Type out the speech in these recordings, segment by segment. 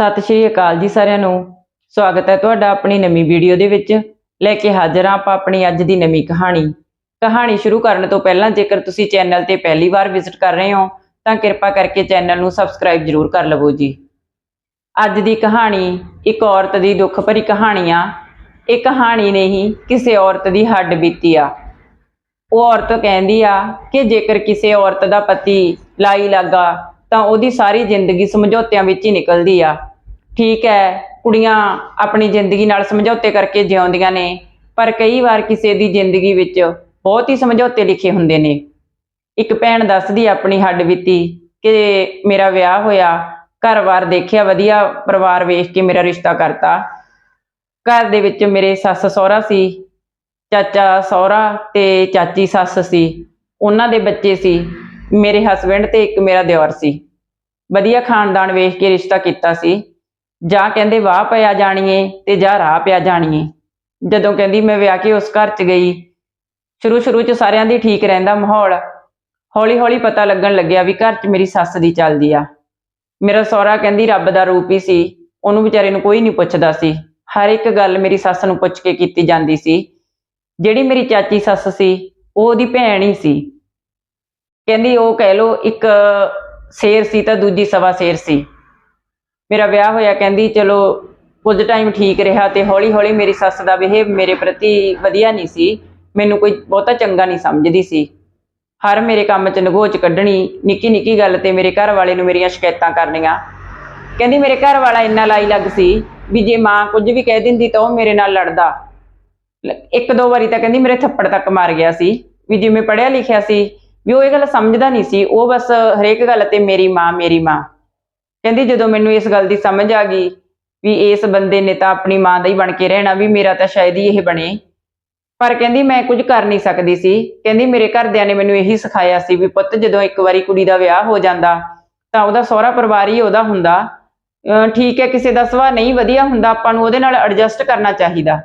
ਸਤਿ ਸ਼੍ਰੀ ਅਕਾਲ ਜੀ ਸਾਰਿਆਂ ਨੂੰ। ਸਵਾਗਤ ਹੈ ਤੁਹਾਡਾ ਆਪਣੀ ਨਵੀਂ ਵੀਡੀਓ ਦੇ ਵਿੱਚ। ਲੈ ਕੇ ਹਾਜ਼ਰ ਹਾਂ ਆਪਾਂ ਆਪਣੀ ਅੱਜ ਦੀ ਨਵੀਂ ਕਹਾਣੀ। ਕਹਾਣੀ ਸ਼ੁਰੂ ਕਰਨ ਤੋਂ ਪਹਿਲਾਂ ਜੇਕਰ ਤੁਸੀਂ ਚੈਨਲ ਤੇ ਪਹਿਲੀ ਵਾਰ ਵਿਜ਼ਿਟ ਕਰ ਰਹੇ ਹੋ, ਤਾਂ ਕਿਰਪਾ ਕਰਕੇ ਚੈਨਲ ਨੂੰ ਸਬਸਕ੍ਰਾਈਬ ਜ਼ਰੂਰ ਕਰ ਲਵੋ ਜੀ। ਅੱਜ ਦੀ ਕਹਾਣੀ ਇੱਕ ਔਰਤ ਦੀ ਦੁੱਖ ਭਰੀ ਕਹਾਣੀ ਆ। ਇਹ ਕਹਾਣੀ ਨਹੀਂ ਕਿਸੇ ਔਰਤ ਦੀ ਹੱਡ ਬੀਤੀ ਆ। ਉਹ ਔਰਤ ਕਹਿੰਦੀ ਆ ਕਿ ਜੇਕਰ ਕਿਸੇ ਔਰਤ ਦਾ ਪਤੀ ਲਾਈ ਲੱਗਾ ਤਾਂ ਉਹਦੀ ਸਾਰੀ ਜ਼ਿੰਦਗੀ ਸਮਝੌਤਿਆਂ ਵਿੱਚ ਹੀ ਨਿਕਲਦੀ ਆ। ਠੀਕ ਹੈ, ਕੁੜੀਆਂ ਆਪਣੀ ਜ਼ਿੰਦਗੀ ਨਾਲ ਸਮਝੌਤੇ ਕਰਕੇ ਜਿਉਂਦੀਆਂ ਨੇ, ਪਰ ਕਈ ਵਾਰ ਕਿਸੇ ਦੀ ਜ਼ਿੰਦਗੀ ਵਿੱਚ ਬਹੁਤ ਹੀ ਸਮਝੌਤੇ ਲਿਖੇ ਹੁੰਦੇ ਨੇ। ਇੱਕ ਭੈਣ ਦੱਸਦੀ ਆਪਣੀ ਹੱਡ ਬੀਤੀ ਕਿ ਮੇਰਾ ਵਿਆਹ ਹੋਇਆ, ਘਰ-ਬਾਰ ਦੇਖਿਆ, ਵਧੀਆ ਪਰਿਵਾਰ ਵੇਖ ਕੇ ਮੇਰਾ ਰਿਸ਼ਤਾ ਕਰਤਾ। ਘਰ ਦੇ ਵਿੱਚ ਮੇਰੇ ਸੱਸ ਸਹੁਰਾ ਸੀ, ਚਾਚਾ ਸਹੁਰਾ ਤੇ ਚਾਚੀ ਸੱਸ ਸੀ, ਉਹਨਾਂ ਦੇ ਬੱਚੇ ਸੀ, ਮੇਰੇ ਹਸਬੰਡ ਤੇ ਇੱਕ ਮੇਰਾ ਦਿਓਰ ਸੀ। ਵਧੀਆ ਖਾਨਦਾਨ ਵੇਖ ਕੇ ਰਿਸ਼ਤਾ ਕੀਤਾ ਸੀ। ਜਾਂ ਕਹਿੰਦੇ ਵਾਹ ਪਿਆ ਜਾਣੀਏ ਤੇ ਜਾਂ ਰਾਹ ਪਿਆ ਜਾਣੀਏ। ਜਦੋਂ ਕਹਿੰਦੀ ਮੈਂ ਵਿਆਹ ਕੇ ਉਸ ਘਰ 'ਚ ਗਈ ਸ਼ੁਰੂ ਸ਼ੁਰੂ 'ਚ ਸਾਰਿਆਂ ਦੀ ਠੀਕ ਰਹਿੰਦਾ ਮਾਹੌਲ। ਹੌਲੀ ਹੌਲੀ ਪਤਾ ਲੱਗਣ ਲੱਗਿਆ ਵੀ ਘਰ 'ਚ ਮੇਰੀ ਸੱਸ ਦੀ ਚੱਲਦੀ ਆ। ਮੇਰਾ ਸਹੁਰਾ ਕਹਿੰਦੀ ਰੱਬ ਦਾ ਰੂਪ ਹੀ ਸੀ, ਉਹਨੂੰ ਵਿਚਾਰੇ ਨੂੰ ਕੋਈ ਨਹੀਂ ਪੁੱਛਦਾ ਸੀ। ਹਰ ਇੱਕ ਗੱਲ ਮੇਰੀ ਸੱਸ ਨੂੰ ਪੁੱਛ ਕੇ ਕੀਤੀ ਜਾਂਦੀ ਸੀ। ਜਿਹੜੀ ਮੇਰੀ ਚਾਚੀ ਸੱਸ ਸੀ, ਉਹ ਉਹਦੀ ਭੈਣ ਹੀ ਸੀ। ਕਹਿੰਦੀ ਉਹ ਕਹਿ ਲੋ ਇੱਕ ਸ਼ੇਰ ਸੀ ਤਾਂ ਦੂਜੀ ਸਵਾ ਸ਼ੇਰ ਸੀ। ਮੇਰਾ ਵਿਆਹ ਹੋਇਆ, ਕਹਿੰਦੀ ਚਲੋ ਕੁਝ ਟਾਈਮ ਠੀਕ ਰਿਹਾ ਤੇ ਹੌਲੀ ਹੌਲੀ ਮੇਰੀ ਸੱਸ ਦਾ ਬਿਹੇਵ ਮੇਰੇ ਪ੍ਰਤੀ ਵਧੀਆ ਨਹੀਂ ਸੀ, ਮੈਨੂੰ ਕੋਈ ਬਹੁਤਾ ਚੰਗਾ ਨਹੀਂ ਸਮਝਦੀ ਸੀ। ਹਰ ਮੇਰੇ ਕੰਮ 'ਚ ਨਗੋਚ ਕੱਢਣੀ ਨਿੱਕੀ ਨਿੱਕੀ ਗੱਲ ਤੇ ਮੇਰੇ ਘਰ ਵਾਲੇ ਨੂੰ ਮੇਰੀਆਂ ਸ਼ਿਕਾਇਤਾਂ ਕਰਨੀਆਂ। ਕਹਿੰਦੀ ਮੇਰੇ ਘਰ ਵਾਲਾ ਇੰਨਾ ਲਾਈ ਲੱਗ ਸੀ ਵੀ ਜੇ ਮਾਂ ਕੁਝ ਵੀ ਕਹਿ ਦਿੰਦੀ ਤਾਂ ਉਹ ਮੇਰੇ ਨਾਲ ਲੜਦਾ। ਇੱਕ ਦੋ ਵਾਰੀ ਤਾਂ ਕਹਿੰਦੀ ਮੇਰੇ ਥੱਪੜ ਤੱਕ ਮਾਰ ਗਿਆ ਸੀ ਵੀ ਜਿਵੇਂ ਪੜਿਆ ਲਿਖਿਆ ਸੀ, ਵੀ ਉਹ ਇਹ ਗੱਲ ਸਮਝਦਾ ਨਹੀਂ ਸੀ, ਉਹ ਬਸ ਹਰੇਕ ਗੱਲ ਤੇ ਮੇਰੀ ਮਾਂ ਮੇਰੀ ਮਾਂ। ਕਹਿੰਦੀ ਜਦੋਂ ਮੈਨੂੰ ਇਸ ਗੱਲ ਦੀ ਸਮਝ ਆ ਗਈ ਵੀ ਇਸ ਬੰਦੇ ਨੇ ਤਾਂ ਆਪਣੀ ਮਾਂ ਦਾ ਹੀ ਬਣ ਕੇ ਰਹਿਣਾ, ਵੀ ਮੇਰਾ ਤਾਂ ਸ਼ਾਇਦ ਹੀ ਇਹ ਬਣੇ। ਪਰ ਕਹਿੰਦੀ ਮੈਂ ਕੁਝ ਕਰ ਨਹੀਂ ਸਕਦੀ ਸੀ। ਕਹਿੰਦੀ ਮੇਰੇ ਘਰਦਿਆਂ ਨੇ ਮੈਨੂੰ ਇਹੀ ਸਿਖਾਇਆ ਸੀ ਵੀ ਪੁੱਤ ਜਦੋਂ ਇੱਕ ਵਾਰੀ ਕੁੜੀ ਦਾ ਵਿਆਹ ਹੋ ਜਾਂਦਾ ਤਾਂ ਉਹਦਾ ਸਹੁਰਾ ਪਰਿਵਾਰ ਹੀ ਉਹਦਾ ਹੁੰਦਾ। ਠੀਕ ਹੈ, ਕਿਸੇ ਦਾ ਸੁਭਾਅ ਨਹੀਂ ਵਧੀਆ ਹੁੰਦਾ, ਆਪਾਂ ਨੂੰ ਉਹਦੇ ਨਾਲ ਐਡਜਸਟ ਕਰਨਾ ਚਾਹੀਦਾ।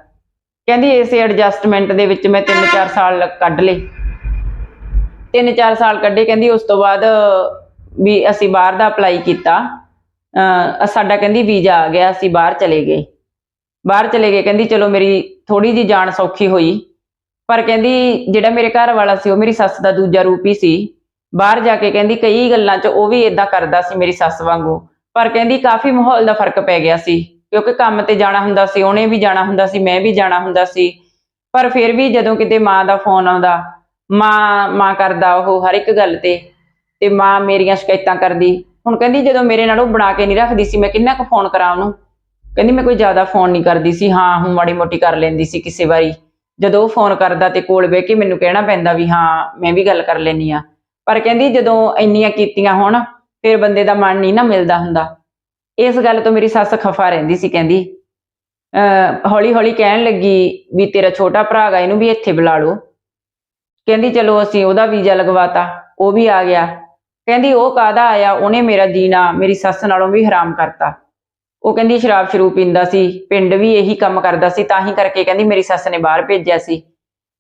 ਕਹਿੰਦੀ ਇਸੇ ਐਡਜਸਟਮੈਂਟ ਦੇ ਵਿੱਚ ਮੈਂ 3-4 ਸਾਲ ਕੱਢ ਲਏ। 3-4 ਸਾਲ ਕੱਢੇ, ਕਹਿੰਦੀ ਉਸ ਤੋਂ ਬਾਅਦ ਵੀ ਅਸੀਂ ਬਾਹਰ ਦਾ ਅਪਲਾਈ ਕੀਤਾ। ਸਾਡਾ ਕਹਿੰਦੀ ਵੀਜ਼ਾ ਆ ਗਿਆ, ਅਸੀਂ ਬਾਹਰ ਚਲੇ ਗਏ। ਬਾਹਰ ਚਲੇ ਗਏ, ਕਹਿੰਦੀ ਚਲੋ ਮੇਰੀ ਥੋੜੀ ਜੀ ਜਾਨ ਸੌਖੀ ਹੋਈ। ਪਰ ਕਹਿੰਦੀ ਜਿਹੜਾ ਮੇਰੇ ਘਰ ਵਾਲਾ ਸੀ, ਉਹ ਮੇਰੀ ਸੱਸ ਦਾ ਦੂਜਾ ਰੂਪ ਹੀ ਸੀ। ਬਾਹਰ ਜਾ ਕੇ ਕਹਿੰਦੀ ਕਈ ਗੱਲਾਂ 'ਚ ਉਹ ਵੀ ਇਦਾਂ ਕਰਦਾ ਸੀ ਮੇਰੀ ਸੱਸ ਵਾਂਗੂ। ਪਰ ਕਹਿੰਦੀ ਕਾਫੀ ਮਾਹੌਲ ਦਾ ਫ਼ਰਕ ਪੈ ਗਿਆ ਸੀ, ਕਿਉਂਕਿ ਕੰਮ ਤੇ ਜਾਣਾ ਹੁੰਦਾ ਸੀ, ਉਹਨੇ ਵੀ ਜਾਣਾ ਹੁੰਦਾ ਸੀ, ਮੈਂ ਵੀ ਜਾਣਾ ਹੁੰਦਾ ਸੀ। ਪਰ ਫਿਰ ਵੀ ਜਦੋਂ ਕਿਤੇ ਮਾਂ ਦਾ ਫੋਨ ਆਉਂਦਾ, ਮਾਂ ਮਾਂ ਕਰਦਾ ਉਹ ਹਰ ਇੱਕ ਗੱਲ ਤੇ ਤੇ ਮਾਂ ਮੇਰੀਆਂ ਸ਼ਿਕਾਇਤਾਂ ਕਰਦੀ। ਹੁਣ ਕਹਿੰਦੀ ਜਦੋਂ ਮੇਰੇ ਨਾਲ ਉਹ ਬਣਾ ਕੇ ਨਹੀਂ ਰੱਖਦੀ ਸੀ, ਮੈਂ ਕਿੰਨਾ ਕੁ ਫੋਨ ਕਰਾਂ ਉਹਨੂੰ? ਕਹਿੰਦੀ ਮੈਂ ਕੋਈ ਜ਼ਿਆਦਾ ਫੋਨ ਨਹੀਂ ਕਰਦੀ ਸੀ। ਹਾਂ ਹੂੰ ਮਾੜੀ ਮੋਟੀ ਕਰ ਲੈਂਦੀ ਸੀ ਕਿਸੇ ਵਾਰੀ। ਜਦੋਂ ਉਹ ਫੋਨ ਕਰਦਾ ਤੇ ਕੋਲ ਬਹਿ ਕੇ ਮੈਨੂੰ ਕਹਿਣਾ ਪੈਂਦਾ ਵੀ ਹਾਂ, ਮੈਂ ਵੀ ਗੱਲ ਕਰ ਲੈਣੀ ਆ ਪਰ ਕਹਿੰਦੀ ਜਦੋਂ ਇੰਨੀਆਂ ਕੀਤੀਆਂ ਹੋਣ, ਫਿਰ ਬੰਦੇ ਦਾ ਮਨ ਨਹੀਂ ਨਾ ਮਿਲਦਾ ਹੁੰਦਾ। ਇਸ ਗੱਲ ਤੋਂ ਮੇਰੀ ਸੱਸ ਖਫਾ ਰਹਿੰਦੀ ਸੀ ਕਹਿੰਦੀ। ਅ ਹੌਲੀ ਹੌਲੀ ਕਹਿਣ ਲੱਗੀ ਵੀ ਤੇਰਾ ਛੋਟਾ ਭਰਾ ਗਾ, ਇਹਨੂੰ ਵੀ ਇੱਥੇ ਬੁਲਾ ਲਓ। ਕਹਿੰਦੀ ਚਲੋ ਅਸੀਂ ਉਹਦਾ ਵੀਜ਼ਾ ਲਗਵਾਤਾ, ਉਹ ਵੀ ਆ ਗਿਆ। ਕਹਿੰਦੀ ਉਹ ਕਾਦਾ ਆਇਆ ਉਹਨੇ ਮੇਰਾ ਜੀਣਾ ਮੇਰੀ ਸੱਸ ਨਾਲੋਂ ਵੀ ਹਰਾਮ ਕਰਤਾ ਉਹ ਕਹਿੰਦੀ ਸ਼ਰਾਬ ਸ਼ਰੂਬ ਪੀਂਦਾ ਸੀ ਪਿੰਡ ਵੀ ਇਹੀ ਕੰਮ ਕਰਦਾ ਸੀ ਤਾਂ ਹੀ ਕਰਕੇ ਕਹਿੰਦੀ ਮੇਰੀ ਸੱਸ ਨੇ ਬਾਹਰ ਭੇਜਿਆ ਸੀ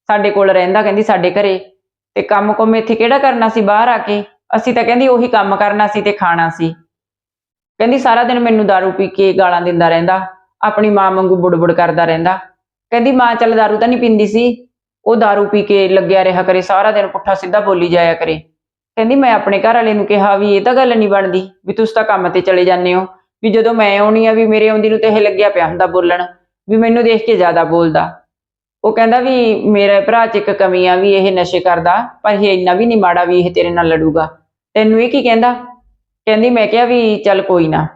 ਸਾਡੇ ਕੋਲ ਰਹਿੰਦਾ ਕਹਿੰਦੀ ਸਾਡੇ ਘਰੇ ਤੇ ਕੰਮ ਕੁੰਮ ਇੱਥੇ ਕਿਹੜਾ ਕਰਨਾ ਸੀ ਬਾਹਰ ਆ ਕੇ ਅਸੀਂ ਤਾਂ ਕਹਿੰਦੀ ਉਹੀ ਕੰਮ ਕਰਨਾ ਸੀ ਤੇ ਖਾਣਾ ਸੀ ਕਹਿੰਦੀ ਸਾਰਾ ਦਿਨ ਮੈਨੂੰ दारू ਪੀ ਕੇ ਗਾਲਾਂ ਦਿੰਦਾ ਰਹਿੰਦਾ ਆਪਣੀ ਮਾਂ ਵਾਂਗੂ ਬੁੜਬੁੜ ਕਰਦਾ ਰਹਿੰਦਾ ਕਹਿੰਦੀ ਮਾਂ ਚੱਲ दारू ਤਾਂ ਨਹੀਂ ਪੀਂਦੀ ਸੀ ਉਹ दारू ਪੀ ਕੇ ਲੱਗਿਆ ਰਿਹਾ ਕਰੇ ਸਾਰਾ ਦਿਨ ਪੁੱਠਾ ਸਿੱਧਾ ਬੋਲੀ ਜਾਇਆ ਕਰੇ ਕਹਿੰਦੀ ਮੈਂ ਆਪਣੇ ਘਰ ਵਾਲੇ ਨੂੰ ਕਿਹਾ ਵੀ ਇਹ ਤਾਂ ਗੱਲ ਨਹੀਂ ਬਣਦੀ, ਵੀ ਤੁਸੀਂ ਤਾਂ ਕੰਮ ਤੇ ਚਲੇ ਜਾਂਦੇ ਹੋ, ਵੀ ਜਦੋਂ ਮੈਂ ਆਉਣੀ ਆ ਵੀ ਮੇਰੇ ਆਉਂਦੀ ਨੂੰ ਤੇ ਇਹ ਲੱਗਿਆ ਪਿਆ ਹੁੰਦਾ ਬੋਲਣ, ਵੀ ਮੈਨੂੰ ਦੇਖ ਕੇ ਜ਼ਿਆਦਾ ਬੋਲਦਾ। ਉਹ ਕਹਿੰਦਾ ਵੀ ਮੇਰੇ ਭਰਾ 'ਚ ਇੱਕ ਕਮੀ ਆ ਵੀ ਇਹ ਨਸ਼ੇ ਕਰਦਾ, ਪਰ ਇਹ ਇੰਨਾ ਵੀ ਨਹੀਂ ਮਾੜਾ ਵੀ ਇਹ ਤੇਰੇ ਨਾਲ ਲੜੂਗਾ। ਤੈਨੂੰ ਇਹ ਕੀ ਕਹਿੰਦਾ? ਕਹਿੰਦੀ ਮੈਂ ਕਿਹਾ ਵੀ ਚੱਲ ਕੋਈ ਨਾ,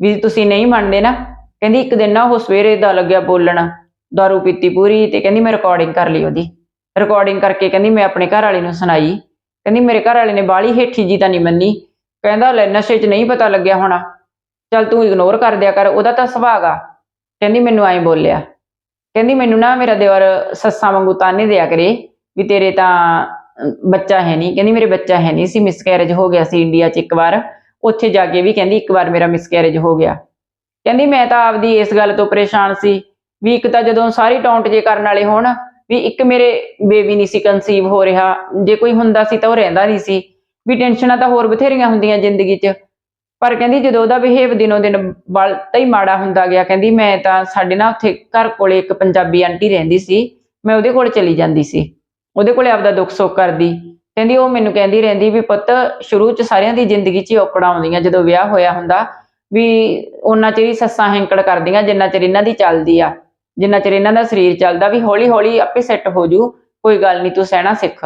ਵੀ ਤੁਸੀਂ ਨਹੀਂ ਮੰਨਦੇ ਨਾ, ਕਹਿੰਦੀ ਇੱਕ ਦਿਨ ਨਾ ਉਹ ਸਵੇਰੇ ਦਾ ਲੱਗਿਆ ਬੋਲਣ, ਦਾਰੂ ਪੀਤੀ ਪੂਰੀ ਤੇ ਕਹਿੰਦੀ ਮੈਂ ਰਿਕਾਰਡਿੰਗ ਕਰ ਲਈ ਉਹਦੀ। ਰਿਕਾਰਡਿੰਗ ਕਰਕੇ ਕਹਿੰਦੀ ਮੈਂ ਆਪਣੇ ਘਰ ਵਾਲੇ ਨੂੰ ਸੁਣਾਈ। ਕਹਿੰਦੀ, ਮੇਰੇ ਘਰ ਵਾਲੇ ਨੇ ਬਾਲੀ ਹੇਠੀ ਜੀ ਤਾਂ ਨਹੀਂ ਮੰਨੀ। ਕਹਿੰਦਾ, ਲੈ ਨਸ਼ੇ 'ਚ ਨਹੀਂ ਪਤਾ ਲੱਗਿਆ ਹੋਣਾ। ਚੱਲ ਤੂੰ ਇਗਨੋਰ ਕਰ ਦਿਆ ਕਰ, ਉਹਦਾ ਤਾਂ ਸੁਭਾਗ ਆ। ਕਹਿੰਦੀ, ਮੈਨੂੰ ਐਂ ਬੋਲਿਆ। ਕਹਿੰਦੀ, ਮੈਨੂੰ ਨਾ ਮੇਰਾ ਦੇਵਰ ਸੱਸਾਂ ਵਾਂਗੂ ਤਾਨੇ ਦਿਆ ਕਰੇ ਵੀ ਤੇਰੇ ਤਾਂ ਬੱਚਾ ਹੈ ਨਹੀਂ। ਕਹਿੰਦੀ, ਮੇਰੇ ਬੱਚਾ ਹੈ ਨਹੀਂ ਸੀ ਮਿਸਕੈਰੇਜ ਹੋ ਗਿਆ ਸੀ ਇੰਡੀਆ 'ਚ ਇੱਕ ਵਾਰ। ਉੱਥੇ ਜਾ ਕੇ ਵੀ ਕਹਿੰਦੀ, ਇੱਕ ਵਾਰ ਮੇਰਾ ਮਿਸਕੈਰੇਜ ਹੋ ਗਿਆ। ਕਹਿੰਦੀ, ਮੈਂ ਤਾਂ ਆਪਦੀ ਇਸ ਗੱਲ ਤੋਂ ਪਰੇਸ਼ਾਨ ਸੀ ਵੀ ਇੱਕ ਤਾਂ ਜਦੋਂ ਸਾਰੀ ਟੌਂਟ ਜੇ ਕਰਨ ਵਾਲੇ ਹੋਣ ਵੀ ਇੱਕ ਮੇਰੇ ਬੇਬੀ ਨਹੀਂ ਸੀ ਕਨਸੀਵ ਹੋ ਰਿਹਾ, ਜੇ ਕੋਈ ਹੁੰਦਾ ਸੀ ਤਾਂ ਉਹ ਰਹਿੰਦਾ ਨਹੀਂ ਸੀ। ਵੀ ਟੈਨਸ਼ਨਾਂ ਤਾਂ ਹੋਰ ਬਥੇਰੀਆਂ ਹੁੰਦੀਆਂ ਜ਼ਿੰਦਗੀ 'ਚ। ਪਰ ਕਹਿੰਦੀ ਜਦੋਂ ਉਹਦਾ ਬਿਹੇਵ ਦਿਨੋ ਦਿਨ ਬਲਤਾ ਹੀ ਮਾੜਾ ਹੁੰਦਾ ਗਿਆ, ਕਹਿੰਦੀ ਮੈਂ ਤਾਂ ਸਾਡੇ ਨਾਲ ਉੱਥੇ ਘਰ ਕੋਲੇ ਇੱਕ ਪੰਜਾਬੀ ਆਂਟੀ ਰਹਿੰਦੀ ਸੀ, ਮੈਂ ਉਹਦੇ ਕੋਲ ਚਲੀ ਜਾਂਦੀ ਸੀ। ਉਹਦੇ ਕੋਲੇ ਆਪਦਾ ਦੁੱਖ ਸੁੱਖ ਕਰਦੀ। ਕਹਿੰਦੀ ਉਹ ਮੈਨੂੰ ਕਹਿੰਦੀ ਰਹਿੰਦੀ ਵੀ ਪੁੱਤ ਸ਼ੁਰੂ ਚ ਸਾਰਿਆਂ ਦੀ ਜ਼ਿੰਦਗੀ 'ਚ ਹੀ ਔਕੜਾਂ ਆਉਂਦੀਆਂ ਜਦੋਂ ਵਿਆਹ ਹੋਇਆ ਹੁੰਦਾ, ਵੀ ਉਹਨਾਂ ਚਿਰ ਹੀ ਸੱਸਾਂ ਹੈਂਕੜ ਕਰਦੀਆਂ, ਜਿੰਨਾ ਚਿਰ ਇਹਨਾਂ ਦੀ ਚੱਲਦੀ ਆ। ਜਿੰਨਾ ਚਿਰ ਇਹਨਾਂ ਦਾ ਸਰੀਰ ਚੱਲਦਾ ਵੀ ਹੌਲੀ ਹੌਲੀ ਆਪੇ ਸੈੱਟ ਹੋ ਜੂ, ਕੋਈ ਗੱਲ ਨਹੀਂ ਤੂੰ ਸਹਿਣਾ ਸਿੱਖ।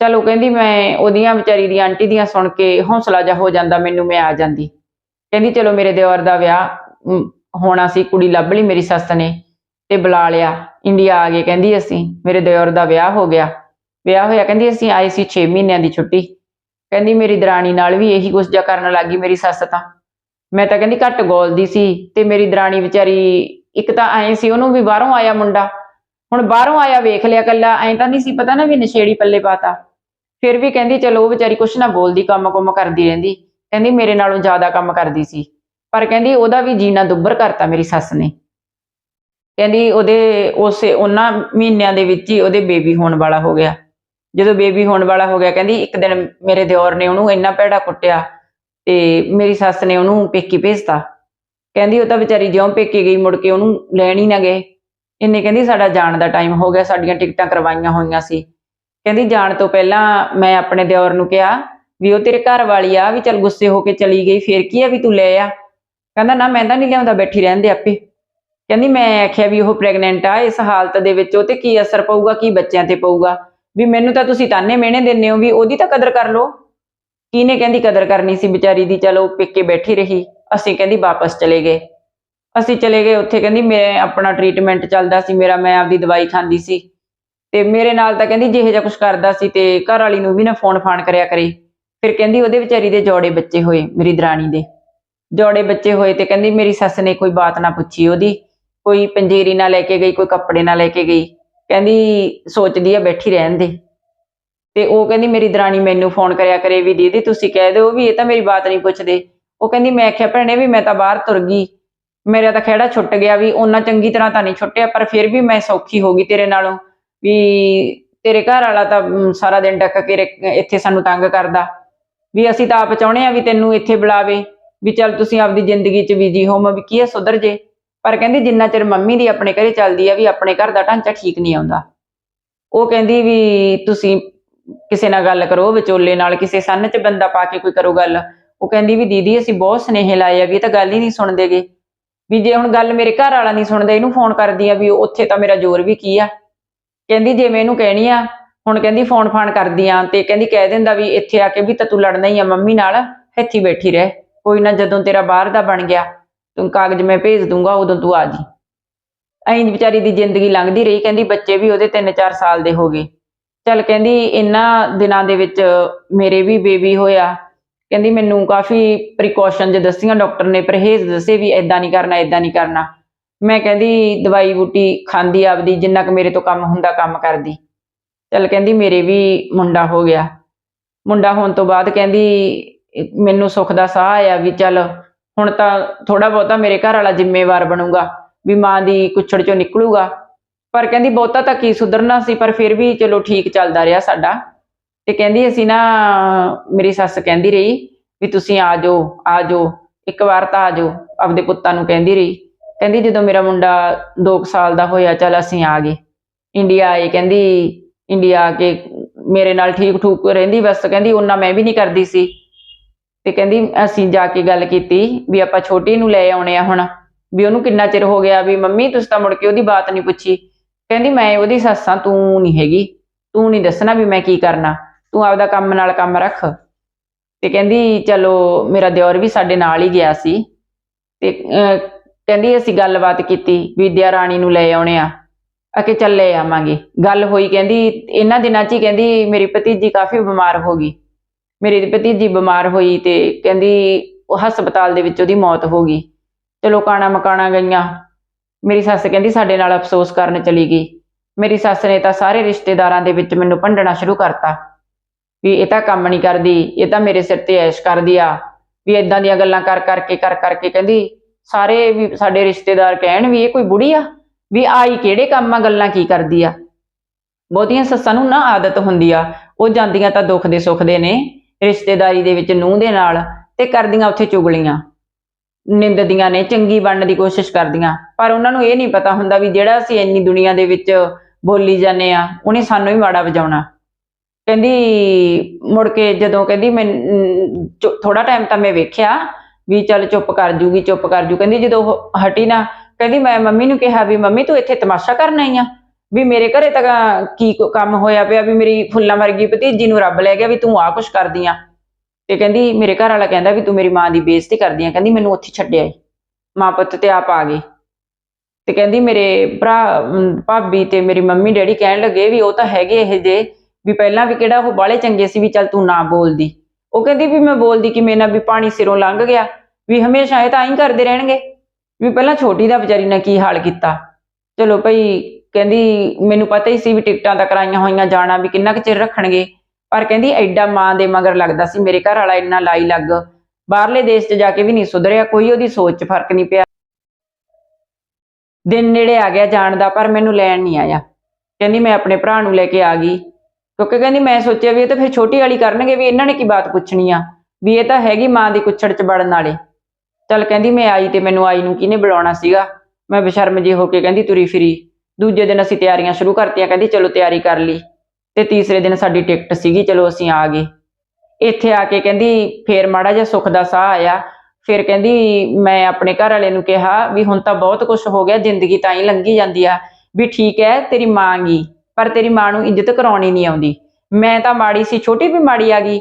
ਚਲੋ ਕਹਿੰਦੀ ਮੈਂ ਉਹਦੀਆਂ ਵਿਚਾਰੀ ਦੀ ਆਂਟੀ ਦੀਆਂ ਸੁਣ ਕੇ ਹੌਸਲਾ ਜਾ ਹੋ ਜਾਂਦਾ, ਮੈਨੂੰ ਮੈਂ ਆ ਜਾਂਦੀ। ਕਹਿੰਦੀ ਚਲੋ ਮੇਰੇ ਦਿਓਰ ਦਾ ਵਿਆਹ ਹੋਣਾ ਸੀ, ਕੁੜੀ ਲੱਭ ਲਈ ਮੇਰੀ ਸੱਸ ਨੇ ਤੇ ਬੁਲਾ ਲਿਆ। ਇੰਡੀਆ ਆ ਗਏ ਕਹਿੰਦੀ ਅਸੀਂ, ਮੇਰੇ ਦਿਓਰ ਦਾ ਵਿਆਹ ਹੋ ਗਿਆ। ਵਿਆਹ ਹੋਇਆ ਕਹਿੰਦੀ ਅਸੀਂ ਆਏ ਸੀ 6 ਮਹੀਨਿਆਂ ਦੀ ਛੁੱਟੀ। ਕਹਿੰਦੀ ਮੇਰੀ ਦਰਾਣੀ ਨਾਲ ਵੀ ਇਹੀ ਕੁਛ ਜਾ ਕਰਨ ਲੱਗੀ ਮੇਰੀ ਸੱਸ ਤਾਂ। ਮੈਂ ਤਾਂ ਕਹਿੰਦੀ ਘੱਟ ਗੋਲਦੀ ਸੀ ਤੇ ਮੇਰੀ ਦਰਾਣੀ ਵਿਚਾਰੀ ਇੱਕ ਤਾਂ ਐ ਸੀ, ਉਹਨੂੰ ਵੀ ਬਾਹਰੋਂ ਆਇਆ ਮੁੰਡਾ। ਹੁਣ ਬਾਹਰੋਂ ਆਇਆ ਵੇਖ ਲਿਆ ਕੱਲਾ ਐਂ ਤਾਂ ਨਹੀਂ ਸੀ ਪਤਾ ਨਾ ਵੀ ਨਸ਼ੇੜੀ ਪੱਲੇ ਪਾਤਾ। ਫਿਰ ਵੀ ਕਹਿੰਦੀ, ਚਲੋ ਉਹ ਵਿਚਾਰੀ ਕੁਛ ਨਾ ਬੋਲਦੀ ਕੰਮ ਕੁਮ ਕਰਦੀ ਰਹਿੰਦੀ। ਕਹਿੰਦੀ, ਮੇਰੇ ਨਾਲੋਂ ਜ਼ਿਆਦਾ ਕੰਮ ਕਰਦੀ ਸੀ। ਪਰ ਕਹਿੰਦੀ, ਉਹਦਾ ਵੀ ਜੀਣਾ ਦੁੱਬਰ ਕਰਤਾ ਮੇਰੀ ਸੱਸ ਨੇ। ਕਹਿੰਦੀ, ਉਹਦੇ ਉਸੇ, ਉਹਨਾਂ ਮਹੀਨਿਆਂ ਦੇ ਵਿੱਚ ਹੀ ਉਹਦੇ ਬੇਬੀ ਹੋਣ ਵਾਲਾ ਹੋ ਗਿਆ। ਜਦੋਂ ਬੇਬੀ ਹੋਣ ਵਾਲਾ ਹੋ ਗਿਆ, ਕਹਿੰਦੀ, ਇੱਕ ਦਿਨ ਮੇਰੇ ਦਿਓਰ ਨੇ ਉਹਨੂੰ ਇੰਨਾ ਭੈੜਾ ਕੁੱਟਿਆ ਤੇ ਮੇਰੀ ਸੱਸ ਨੇ ਉਹਨੂੰ ਪੇਕੀ ਭੇਜਤਾ। ਕਹਿੰਦੀ ਉਹ ਤਾਂ ਵਿਚਾਰੀ ਜਿਉਂ ਪੇਕੇ ਗਈ, ਮੁੜ ਕੇ ਉਹਨੂੰ ਲੈਣ ਹੀ ਨਾ ਗਏ। ਇੰਨੇ ਕਹਿੰਦੀ ਸਾਡਾ ਜਾਣ ਦਾ ਟਾਈਮ ਹੋ ਗਿਆ, ਸਾਡੀਆਂ ਟਿਕਟਾਂ ਕਰਵਾਈਆਂ ਹੋਈਆਂ ਸੀ। ਕਹਿੰਦੀ ਜਾਣ ਤੋਂ ਪਹਿਲਾਂ ਮੈਂ ਆਪਣੇ ਦਿਓਰ ਨੂੰ ਕਿਹਾ ਵੀ ਉਹ ਤੇਰੇ ਘਰ ਵਾਲੀ ਆ, ਵੀ ਚੱਲ ਗੁੱਸੇ ਹੋ ਕੇ ਚਲੀ ਗਈ, ਫੇਰ ਕੀ ਆ ਵੀ ਤੂੰ ਲੈ ਆ? ਕਹਿੰਦਾ ਨਾ, ਮੈਂ ਤਾਂ ਨਹੀਂ ਲਿਆਉਂਦਾ, ਬੈਠੀ ਰਹਿਣ ਦੇ ਆਪੇ। ਕਹਿੰਦੀ ਮੈਂ ਆਖਿਆ ਵੀ ਉਹ ਪ੍ਰੈਗਨੈਂਟ ਆ, ਇਸ ਹਾਲਤ ਦੇ ਵਿੱਚ ਉਹ ਤੇ ਕੀ ਅਸਰ ਪਊਗਾ, ਕੀ ਬੱਚਿਆਂ ਤੇ ਪਊਗਾ? ਵੀ ਮੈਨੂੰ ਤਾਂ ਤੁਸੀਂ ਤਾਨੇ ਮਿਹਣੇ ਦਿੰਦੇ ਹੋ ਵੀ ਉਹਦੀ ਤਾਂ ਕਦਰ ਕਰ ਲਓ। ਕਿਹਨੇ ਕਹਿੰਦੀ ਕਦਰ ਕਰਨੀ ਸੀ ਵਿਚਾਰੀ ਦੀ? ਚਲੋ ਪਿੱਕੇ ਬੈਠੀ ਰਹੀ। ਅਸੀਂ ਕਹਿੰਦੀ ਵਾਪਸ ਚਲੇ ਗਏ। ਅਸੀਂ ਚਲੇ ਗਏ, ਉੱਥੇ ਕਹਿੰਦੀ ਮੈਂ ਆਪਣਾ ਟ੍ਰੀਟਮੈਂਟ ਚੱਲਦਾ ਸੀ, ਮੇਰਾ ਮੈਂ ਆਪਦੀ ਦਵਾਈ ਖਾਂਦੀ ਸੀ। ਤੇ ਮੇਰੇ ਨਾਲ ਤਾਂ ਕਹਿੰਦੀ ਜਿਹੇ ਜਿਹਾ ਕੁਝ ਕਰਦਾ ਸੀ ਤੇ ਘਰ ਵਾਲੀ ਨੂੰ ਵੀ ਨਾ ਫੋਨ ਫਾਨ ਕਰਿਆ ਕਰੇ। ਫਿਰ ਕਹਿੰਦੀ ਉਹਦੇ ਵਿਚਾਰੀ ਦੇ ਜੋੜੇ ਬੱਚੇ ਹੋਏ, ਮੇਰੀ ਦਰਾਣੀ ਦੇ। ਜੋੜੇ ਬੱਚੇ ਹੋਏ ਤੇ ਕਹਿੰਦੀ ਮੇਰੀ ਸੱਸ ਨੇ ਕੋਈ ਬਾਤ ਨਾ ਪੁੱਛੀ ਉਹਦੀ। ਕੋਈ ਪੰਜੀਰੀ ਨਾ ਲੈ ਕੇ ਗਈ, ਕੋਈ ਕੱਪੜੇ ਨਾ ਲੈ ਕੇ ਗਈ। ਕਹਿੰਦੀ ਸੋਚਦੀ ਆ ਬੈਠੀ ਰਹਿਣ ਦੇ। ਤੇ ਉਹ ਕਹਿੰਦੀ ਮੇਰੀ ਦਰਾਣੀ ਮੈਨੂੰ ਫੋਨ ਕਰਿਆ ਕਰੇ ਵੀ ਦੀਦੀ ਤੁਸੀਂ ਕਹਿ ਦਿਓ ਵੀ ਇਹ ਤਾਂ ਮੇਰੀ ਬਾਤ ਨਹੀਂ ਪੁੱਛਦੇ। ਉਹ ਕਹਿੰਦੀ, ਮੈਂ ਆਖਿਆ, ਭੈਣੇ ਵੀ ਮੈਂ ਤਾਂ ਬਾਹਰ ਤੁਰ ਗਈ। ਮੇਰਾ ਤਾਂ ਖਹਿੜਾ ਛੁੱਟ ਗਿਆ ਵੀ ਉਹਨਾਂ ਚੰਗੀ ਤਰ੍ਹਾਂ ਤਾਂ ਨਹੀਂ ਛੁੱਟਿਆ, ਪਰ ਫਿਰ ਵੀ ਮੈਂ ਸੌਖੀ ਹੋ ਗਈ ਤੇਰੇ ਨਾਲੋਂ। ਵੀ ਤੇਰੇ ਘਰ ਵਾਲਾ ਤਾਂ ਸਾਰਾ ਦਿਨ ਡੱਕ ਕੇ ਇੱਥੇ ਸਾਨੂੰ ਤੰਗ ਕਰਦਾ। ਵੀ ਅਸੀਂ ਤਾਂ ਆਪ ਚਾਹੁੰਦੇ ਆ ਵੀ ਤੈਨੂੰ ਇੱਥੇ ਬੁਲਾਵੇ, ਵੀ ਚੱਲ ਤੁਸੀਂ ਆਪਦੀ ਜ਼ਿੰਦਗੀ 'ਚ ਬਿਜ਼ੀ ਹੋ, ਮੈਂ ਵੀ ਕੀ ਆ, ਸੁਧਰ ਜੇ। ਪਰ ਕਹਿੰਦੀ, ਜਿੰਨਾ ਚਿਰ ਮੰਮੀ ਦੀ ਆਪਣੇ ਘਰੇ ਚੱਲਦੀ ਆ ਵੀ ਆਪਣੇ ਘਰ ਦਾ ਢਾਂਚਾ ਠੀਕ ਨਹੀਂ ਆਉਂਦਾ। ਉਹ ਕਹਿੰਦੀ ਵੀ ਤੁਸੀਂ ਕਿਸੇ ਨਾਲ ਗੱਲ ਕਰੋ, ਵਿਚੋਲੇ ਨਾਲ, ਕਿਸੇ ਸੰਨ 'ਚ ਬੰਦਾ ਪਾ ਕੇ ਕੋਈ ਕਰੋ ਗੱਲ। ਉਹ ਕਹਿੰਦੀ ਵੀ ਦੀਦੀ ਅਸੀਂ ਬਹੁਤ ਸਨੇਹ ਲਾਏ ਆ ਵੀ ਇਹ ਤਾਂ ਗੱਲ ਹੀ ਨਹੀਂ ਸੁਣਦੇਗੇ। ਵੀ ਜੇ ਹੁਣ ਗੱਲ ਮੇਰੇ ਘਰ ਵਾਲਾ ਨਹੀਂ ਸੁਣਦਾ, ਇਹਨੂੰ ਫੋਨ ਕਰਦੀ ਆ ਵੀ ਉੱਥੇ ਤਾਂ ਮੇਰਾ ਜ਼ੋਰ ਵੀ ਕੀ ਆ? ਕਹਿੰਦੀ ਜੇ ਮੈਂ ਇਹਨੂੰ ਕਹਿਣੀ ਆ, ਹੁਣ ਕਹਿੰਦੀ ਫੋਨ ਫਾਨ ਕਰਦੀ ਆ ਤੇ ਕਹਿੰਦੀ ਕਹਿ ਦਿੰਦਾ ਵੀ ਇੱਥੇ ਆ ਕੇ ਵੀ ਤਾਂ ਤੂੰ ਲੜਨਾ ਹੀ ਆ ਮੰਮੀ ਨਾਲ, ਇੱਥੇ ਬੈਠੀ ਰਹਿ। ਕੋਈ ਨਾ ਜਦੋਂ ਤੇਰਾ ਬਾਹਰ ਦਾ ਬਣ ਗਿਆ, ਤੂੰ ਕਾਗਜ਼ ਮੈਂ ਭੇਜ ਦੂੰਗਾ, ਉਦੋਂ ਤੂੰ ਆ ਜੀ। ਐਂ ਵਿਚਾਰੀ ਦੀ ਜ਼ਿੰਦਗੀ ਲੰਘਦੀ ਰਹੀ, ਕਹਿੰਦੀ ਬੱਚੇ ਵੀ ਉਹਦੇ 3-4 ਸਾਲ ਦੇ ਹੋ ਗਏ। ਚੱਲ ਕਹਿੰਦੀ ਇਹਨਾਂ ਦਿਨਾਂ ਦੇ ਵਿੱਚ ਮੇਰੇ ਵੀ ਬੇਬੀ ਹੋਇਆ ਕਹਿੰਦੀ ਮੈਨੂੰ ਕਾਫੀ ਪ੍ਰੀਕਾਸ਼ਨ ਜੇ ਦੱਸੀਆਂ ਡਾਕਟਰ ਨੇ ਪਰਹੇਜ਼ ਦੱਸੇ ਵੀ ਐਦਾਂ ਨਹੀਂ ਕਰਨਾ ਐਦਾਂ ਨਹੀਂ ਕਰਨਾ। ਮੈਂ ਕਹਿੰਦੀ ਦਵਾਈ ਬੂਟੀ ਖਾਂਦੀ ਆਪਦੀ, ਜਿੰਨਾ ਕੁ ਮੇਰੇ ਤੋਂ ਕੰਮ ਹੁੰਦਾ ਕੰਮ ਕਰਦੀ। ਚੱਲ ਕਹਿੰਦੀ ਮੇਰੇ ਵੀ ਮੁੰਡਾ ਹੋ ਗਿਆ। ਮੁੰਡਾ ਹੋਣ ਤੋਂ ਬਾਅਦ ਕਹਿੰਦੀ ਮੈਨੂੰ ਸੁੱਖ ਦਾ ਸਾਹ ਆਇਆ ਵੀ ਚੱਲ ਹੁਣ ਤਾਂ ਥੋੜਾ ਬਹੁਤਾ ਮੇਰੇ ਘਰ ਵਾਲਾ ਜ਼ਿੰਮੇਵਾਰ ਬਣੂਗਾ, ਵੀ ਮਾਂ ਦੀ ਕੁੱਛੜ ਚੋਂ ਨਿਕਲੂਗਾ। ਪਰ ਕਹਿੰਦੀ ਬਹੁਤਾ ਤਾਂ ਕੀ ਸੁਧਰਨਾ ਸੀ, ਪਰ ਫਿਰ ਵੀ ਚਲੋ ਠੀਕ ਚੱਲਦਾ ਰਿਹਾ ਸਾਡਾ। ਤੇ ਕਹਿੰਦੀ ਅਸੀਂ ਨਾ, ਮੇਰੀ ਸੱਸ ਕਹਿੰਦੀ ਰਹੀ ਵੀ ਤੁਸੀਂ ਆ ਜਾਓ ਆ ਜਾਓ, ਇੱਕ ਵਾਰ ਤਾਂ ਆ ਜਾਓ, ਆਪਦੇ ਪੁੱਤਾਂ ਨੂੰ ਕਹਿੰਦੀ ਰਹੀ। ਕਹਿੰਦੀ ਜਦੋਂ ਮੇਰਾ ਮੁੰਡਾ 2 ਸਾਲ ਦਾ ਹੋਇਆ, ਚੱਲ ਅਸੀਂ ਆ ਗਏ। ਇੰਡੀਆ ਆਏ, ਕਹਿੰਦੀ ਇੰਡੀਆ ਆ ਕੇ ਮੇਰੇ ਨਾਲ ਠੀਕ ਠੂਕ ਰਹਿੰਦੀ, ਬਸ ਕਹਿੰਦੀ ਉਹਨਾਂ ਮੈਂ ਵੀ ਨਹੀਂ ਕਰਦੀ ਸੀ। ਤੇ ਕਹਿੰਦੀ ਅਸੀਂ ਜਾ ਕੇ ਗੱਲ ਕੀਤੀ ਵੀ ਆਪਾਂ ਛੋਟੀ ਨੂੰ ਲੈ ਆਉਣੇ ਆ ਹੁਣ, ਵੀ ਉਹਨੂੰ ਕਿੰਨਾ ਚਿਰ ਹੋ ਗਿਆ, ਵੀ ਮੰਮੀ ਤੁਸੀਂ ਤਾਂ ਮੁੜ ਕੇ ਉਹਦੀ ਬਾਤ ਨਹੀਂ ਪੁੱਛੀ। ਕਹਿੰਦੀ ਮੈਂ ਉਹਦੀ ਸੱਸਾਂ, ਤੂੰ ਨਹੀਂ ਹੈਗੀ, ਤੂੰ ਨਹੀਂ ਦੱਸਣਾ ਵੀ ਮੈਂ ਕੀ ਕਰਨਾ। ਤੂੰ ਆਪਦਾ ਕੰਮ ਨਾਲ ਕੰਮ ਰੱਖ। ਤੇ ਕਹਿੰਦੀ, ਚਲੋ, ਮੇਰਾ ਦਿਓਰ ਵੀ ਸਾਡੇ ਨਾਲ ਹੀ ਗਿਆ ਸੀ। ਤੇ ਕਹਿੰਦੀ ਅਸੀਂ ਗੱਲਬਾਤ ਕੀਤੀ ਵਿਦਿਆ ਰਾਣੀ ਨੂੰ ਲੈ ਆਉਣੇ ਆ। ਅਕੇ ਚੱਲੇ ਆਵਾਂਗੇ। ਗੱਲ ਹੋਈ ਕਹਿੰਦੀ, ਇਹਨਾਂ ਦਿਨਾਂ 'ਚ ਹੀ ਕਹਿੰਦੀ, ਮੇਰੀ ਭਤੀਜੀ ਕਾਫੀ ਬਿਮਾਰ ਹੋ ਗਈ। ਮੇਰੀ ਭਤੀਜੀ ਬਿਮਾਰ ਹੋਈ ਤੇ ਕਹਿੰਦੀ, ਉਹ ਹਸਪਤਾਲ ਦੇ ਵਿੱਚ ਉਹਦੀ ਮੌਤ ਹੋ ਗਈ। ਚਲੋ, ਕਾਣਾ ਮਕਾਣਾ ਗਈਆਂ। ਮੇਰੀ ਸੱਸ ਕਹਿੰਦੀ, ਸਾਡੇ ਨਾਲ ਅਫਸੋਸ ਕਰਨ ਚਲੀ ਗਈ। ਮੇਰੀ ਸੱਸ ਨੇ ਤਾਂ ਸਾਰੇ ਰਿਸ਼ਤੇਦਾਰਾਂ ਦੇ ਵਿੱਚ ਮੈਨੂੰ ਭੰਡਣਾ ਸ਼ੁਰੂ ਕਰਤਾ। ਵੀ ਇਹ ਤਾਂ ਕੰਮ ਨਹੀਂ ਕਰਦੀ, ਇਹ ਤਾਂ ਮੇਰੇ ਸਿਰ ਤੇ ਐਸ਼ ਕਰਦੀ ਆ। ਵੀ ਇਦਾਂ ਦੀਆਂ ਗੱਲਾਂ ਕਰ ਕਰਕੇ ਕਰ ਕਰਕੇ ਕਹਿੰਦੀ, ਸਾਰੇ ਵੀ ਸਾਡੇ ਰਿਸ਼ਤੇਦਾਰ ਕਹਿਣ ਵੀ ਇਹ ਕੋਈ ਬੁੜੀ ਆ, ਵੀ ਆਈ ਕਿਹੜੇ ਕੰਮ ਆ, ਗੱਲਾਂ ਕੀ ਕਰਦੀ ਆ? ਬਹੁਤੀਆਂ ਸੱਸਾਂ ਨੂੰ ਨਾ ਆਦਤ ਹੁੰਦੀ ਆ, ਉਹ ਜਾਂਦੀਆਂ ਤਾਂ ਦੁੱਖ ਦੇ ਸੁੱਖ ਦੇ ਨੇ, ਰਿਸ਼ਤੇਦਾਰੀ ਦੇ ਵਿੱਚ ਨੂੰਹ ਦੇ ਨਾਲ ਤੇ ਕਰਦੀਆਂ ਉੱਥੇ ਚੁਗਲੀਆਂ। ਨਿੰਦਦੀਆਂ ਨੇ, ਚੰਗੀ ਬਣਨ ਦੀ ਕੋਸ਼ਿਸ਼ ਕਰਦੀਆਂ, ਪਰ ਉਹਨਾਂ ਨੂੰ ਇਹ ਨਹੀਂ ਪਤਾ ਹੁੰਦਾ ਵੀ ਜਿਹੜਾ ਅਸੀਂ ਇੰਨੀ ਦੁਨੀਆ ਦੇ ਵਿੱਚ ਬੋਲੀ ਜਾਂਦੇ ਆ, ਉਹਨੇ ਸਾਨੂੰ ਹੀ ਮਾੜਾ ਵਜਾਉਣਾ। ਕਹਿੰਦੀ ਮੁੜ ਕੇ ਜਦੋਂ ਕਹਿੰਦੀ ਮੈਂ ਥੋੜਾ ਟਾਈਮ ਤਾਂ ਮੈਂ ਵੇਖਿਆ ਵੀ ਚੱਲ ਚੁੱਪ ਕਰ ਜੂਗੀ, ਚੁੱਪ ਕਰ ਜੂ। ਕਹਿੰਦੀ ਜਦੋਂ ਹਟੀ ਨਾ, ਕਹਿੰਦੀ ਮੈਂ ਮੰਮੀ ਨੂੰ ਕਿਹਾ ਵੀ ਮੰਮੀ ਤੂੰ ਇੱਥੇ ਤਮਾਸ਼ਾ ਕਰਨ ਆਈ ਆ, ਵੀ ਮੇਰੇ ਘਰੇ ਤਾਂ ਕੀ ਕੰਮ ਹੋਇਆ ਪਿਆ, ਵੀ ਮੇਰੀ ਫੁੱਲਾਂ ਵਰਗੀ ਭਤੀਜੀ ਨੂੰ ਰੱਬ ਲੈ ਗਿਆ ਵੀ ਤੂੰ ਆ ਕੁਛ ਕਰਦੀ ਆ। ਤੇ ਕਹਿੰਦੀ ਮੇਰੇ ਘਰ ਵਾਲਾ ਕਹਿੰਦਾ ਵੀ ਤੂੰ ਮੇਰੀ ਮਾਂ ਦੀ ਬੇਇੱਜ਼ਤੀ ਕਰਦੀ ਆ। ਕਹਿੰਦੀ ਮੈਨੂੰ ਉੱਥੇ ਛੱਡਿਆ ਈ। ਮਾਂ ਪੁੱਤ ਤੇ ਆਪ ਆ ਗਏ। ਤੇ ਕਹਿੰਦੀ ਮੇਰੇ ਭਰਾ, ਭਾਬੀ ਤੇ ਮੇਰੀ ਮੰਮੀ ਡੈਡੀ ਕਹਿਣ ਲੱਗੇ ਵੀ ਉਹ ਤਾਂ ਹੈਗੇ ਇਹ ਜੇ। ਵੀ ਪਹਿਲਾਂ ਵੀ ਕਿਹੜਾ ਉਹ ਬਾਲੇ ਚੰਗੇ ਸੀ ਵੀ ਚੱਲ ਤੂੰ ਨਾ ਬੋਲਦੀ। ਉਹ ਕਹਿੰਦੀ ਵੀ ਮੈਂ ਬੋਲਦੀ ਕਿ ਮੇਰੇ ਨਾਲ ਵੀ ਪਾਣੀ ਸਿਰੋਂ ਲੰਘ ਗਿਆ। ਵੀ ਹਮੇਸ਼ਾ ਇਹ ਤਾਂ ਐਂ ਕਰਦੇ ਰਹਿਣਗੇ। ਵੀ ਪਹਿਲਾਂ ਛੋਟੀ ਦਾ ਵਿਚਾਰੀ ਨੇ ਕੀ ਹਾਲ ਕੀਤਾ। ਚਲੋ ਭਈ ਕਹਿੰਦੀ ਮੈਨੂੰ ਪਤਾ ਹੀ ਸੀ ਵੀ ਟਿਕਟਾਂ ਤਾਂ ਕਰਾਈਆਂ ਹੋਈਆਂ, ਜਾਣਾ ਵੀ ਕਿੰਨਾ ਕੁ ਚਿਰ ਰੱਖਣਗੇ। ਪਰ ਕਹਿੰਦੀ ਐਡਾ ਮਾਂ ਦੇ ਮਗਰ ਲੱਗਦਾ ਸੀ, ਮੇਰੇ ਘਰ ਵਾਲਾ ਇੰਨਾ ਲਾਈ ਲੱਗ। ਬਾਹਰਲੇ ਦੇਸ਼ 'ਚ ਜਾ ਕੇ ਵੀ ਨਹੀਂ ਸੁਧਰਿਆ, ਕੋਈ ਉਹਦੀ ਸੋਚ 'ਚ ਫ਼ਰਕ ਨਹੀਂ ਪਿਆ। ਦਿਨ ਨੇੜੇ ਆ ਗਿਆ ਜਾਣ ਦਾ, ਪਰ ਮੈਨੂੰ ਲੈਣ ਨਹੀਂ ਆਇਆ। ਕਹਿੰਦੀ ਮੈਂ ਆਪਣੇ ਭਰਾ ਨੂੰ ਲੈ ਕੇ ਆ ਗਈ। ਕਿਉਂਕਿ ਕਹਿੰਦੀ ਮੈਂ ਸੋਚਿਆ ਵੀ ਇਹ ਤਾਂ ਫਿਰ ਛੋਟੀ ਵਾਲੀ ਕਰਨਗੇ ਵੀ ਇਹਨਾਂ ਨੇ ਕੀ ਬਾਤ ਪੁੱਛਣੀ ਆ, ਵੀ ਇਹ ਤਾਂ ਹੈਗੀ ਮਾਂ ਦੀ ਕੁੱਛੜ 'ਚ ਵੜਨ ਵਾਲੇ। ਚੱਲ ਕਹਿੰਦੀ ਮੈਂ ਆਈ ਤੇ ਮੈਨੂੰ ਆਈ ਨੂੰ ਕਿਹਨੇ ਬੁਲਾਉਣਾ ਸੀਗਾ? ਮੈਂ ਬਸ਼ਰਮ ਜੇ ਹੋ ਕੇ ਕਹਿੰਦੀ ਤੁਰੀ ਫਿਰੀ। ਦੂਜੇ ਦਿਨ ਅਸੀਂ ਤਿਆਰੀਆਂ ਸ਼ੁਰੂ ਕਰਤੀਆਂ, ਕਹਿੰਦੀ ਚਲੋ ਤਿਆਰੀ ਕਰ ਲਈ। ਤੇ ਤੀਸਰੇ ਦਿਨ ਸਾਡੀ ਟਿਕਟ ਸੀਗੀ, ਚਲੋ ਅਸੀਂ ਆ ਗਏ। ਇੱਥੇ ਆ ਕੇ ਕਹਿੰਦੀ ਫੇਰ ਮਾੜਾ ਜਿਹਾ ਸੁੱਖ ਦਾ ਸਾਹ ਆਇਆ। ਫਿਰ ਕਹਿੰਦੀ ਮੈਂ ਆਪਣੇ ਘਰ ਵਾਲੇ ਨੂੰ ਕਿਹਾ ਵੀ ਹੁਣ ਤਾਂ ਬਹੁਤ ਕੁਝ ਹੋ ਗਿਆ, ਜ਼ਿੰਦਗੀ ਤਾਂ ਹੀ ਲੰਘੀ ਜਾਂਦੀ ਆ। ਵੀ ਠੀਕ ਹੈ, ਤੇਰੀ ਮਾਂ ਗਈ ਪਰ ਤੇਰੀ ਮਾਂ ਨੂੰ ਇੱਜ਼ਤ ਕਰਾਉਣੀ ਨਹੀਂ ਆਉਂਦੀ। ਮੈਂ ਤਾਂ ਮਾੜੀ ਸੀ, ਛੋਟੀ ਵੀ ਮਾੜੀ ਆ ਗਈ।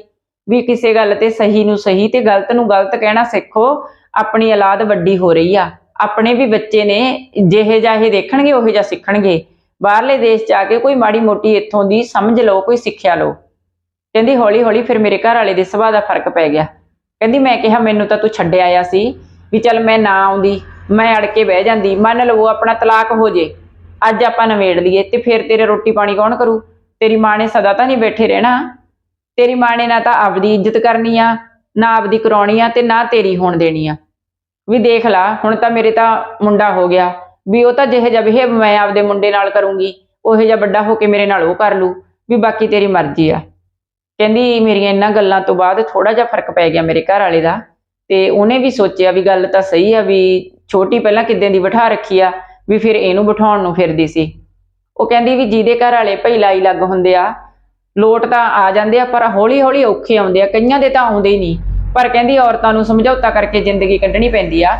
ਵੀ ਕਿਸੇ ਗੱਲ ਤੇ ਸਹੀ ਨੂੰ ਸਹੀ ਤੇ ਗਲਤ ਨੂੰ ਗਲਤ ਕਹਿਣਾ ਸਿੱਖੋ, ਆਪਣੀ ਔਲਾਦ ਵੱਡੀ ਹੋ ਰਹੀ ਆ। ਆਪਣੇ ਵੀ ਬੱਚੇ ਨੇ, ਜਿਹੇ ਜਾਹੇ ਦੇਖਣਗੇ, ਉਹੇ ਜਿਹਾ ਸਿੱਖਣਗੇ। ਬਾਹਰਲੇ ਦੇਸ਼ 'ਚ ਆ ਕੇ ਕੋਈ ਮਾੜੀ ਮੋਟੀ ਇੱਥੋਂ ਦੀ ਸਮਝ ਲਓ, ਕੋਈ ਸਿੱਖਿਆ ਲਓ। ਕਹਿੰਦੀ ਹੌਲੀ ਹੌਲੀ ਫਿਰ ਮੇਰੇ ਘਰ ਵਾਲੇ ਦੇ ਸੁਭਾਅ ਦਾ ਫ਼ਰਕ ਪੈ ਗਿਆ। ਕਹਿੰਦੀ, ਮੈਂ ਕਿਹਾ, ਮੈਨੂੰ ਤਾਂ ਤੂੰ ਛੱਡ ਆਇਆ ਸੀ। ਵੀ ਚੱਲ ਮੈਂ ਨਾ ਆਉਂਦੀ, ਮੈਂ ਅੜ ਕੇ ਬਹਿ ਜਾਂਦੀ। ਮੰਨ ਲਵੋ ਆਪਣਾ ਤਲਾਕ ਹੋ ਜੇ। ਅੱਜ ਆਪਾਂ ਨਵੇੜ ਲਈਏ ਤੇ ਫਿਰ ਤੇਰੇ ਰੋਟੀ ਪਾਣੀ ਕੌਣ ਕਰੂ? ਤੇਰੀ ਮਾਂ ਨੇ ਸਦਾ ਤਾਂ ਨਹੀਂ ਬੈਠੇ ਰਹਿਣਾ। ਤੇਰੀ ਮਾਂ ਨੇ ਨਾ ਤਾਂ ਆਪਦੀ ਇੱਜ਼ਤ ਕਰਨੀ ਆ, ਨਾ ਆਪਦੀ ਕਰਾਉਣੀ ਆ ਤੇ ਨਾ ਤੇਰੀ ਹੋਣ ਦੇਣੀ ਆ। ਵੀ ਦੇਖ ਲਾ, ਹੁਣ ਤਾਂ ਮੇਰੇ ਤਾਂ ਮੁੰਡਾ ਹੋ ਗਿਆ। ਵੀ ਉਹ ਤਾਂ ਜਿਹੇ ਜਿਹਾ ਬਿਹੇਵ ਮੈਂ ਆਪਦੇ ਮੁੰਡੇ ਨਾਲ ਕਰੂੰਗੀ, ਉਹੇ ਜਿਹਾ ਵੱਡਾ ਹੋ ਕੇ ਮੇਰੇ ਨਾਲ ਉਹ ਕਰ ਲੂ, ਵੀ ਬਾਕੀ ਤੇਰੀ ਮਰਜ਼ੀ ਆ। ਕਹਿੰਦੀ, ਮੇਰੀਆਂ ਇਹਨਾਂ ਗੱਲਾਂ ਤੋਂ ਬਾਅਦ ਥੋੜਾ ਜਿਹਾ ਫ਼ਰਕ ਪੈ ਗਿਆ ਮੇਰੇ ਘਰ ਵਾਲੇ ਦਾ। ਤੇ ਉਹਨੇ ਵੀ ਸੋਚਿਆ ਵੀ ਗੱਲ ਤਾਂ ਸਹੀ ਆ ਵੀ ਛੋਟੀ ਪਹਿਲਾਂ ਕਿੱਦਾਂ ਦੀ ਬਿਠਾ ਰੱਖੀ ਆ। ਵੀ ਫਿਰ ਇਹਨੂੰ ਬਿਠਾਉਣ ਨੂੰ ਫਿਰਦੀ ਸੀ। ਉਹ ਕਹਿੰਦੀ ਵੀ ਜਿਹਦੇ ਘਰ ਵਾਲੇ ਭਈ ਲਾਈ ਲੱਗ ਹੁੰਦੇ ਆ, ਲੋਟ ਤਾਂ ਆ ਜਾਂਦੇ ਆ, ਪਰ ਹੌਲੀ ਹੌਲੀ ਔਖੇ ਆਉਂਦੇ ਆ। ਕਈਆਂ ਦੇ ਤਾਂ ਆਉਂਦੇ ਹੀ ਨਹੀਂ। ਪਰ ਕਹਿੰਦੀ ਔਰਤਾਂ ਨੂੰ ਸਮਝੌਤਾ ਕਰਕੇ ਜ਼ਿੰਦਗੀ ਕੱਢਣੀ ਪੈਂਦੀ ਆ।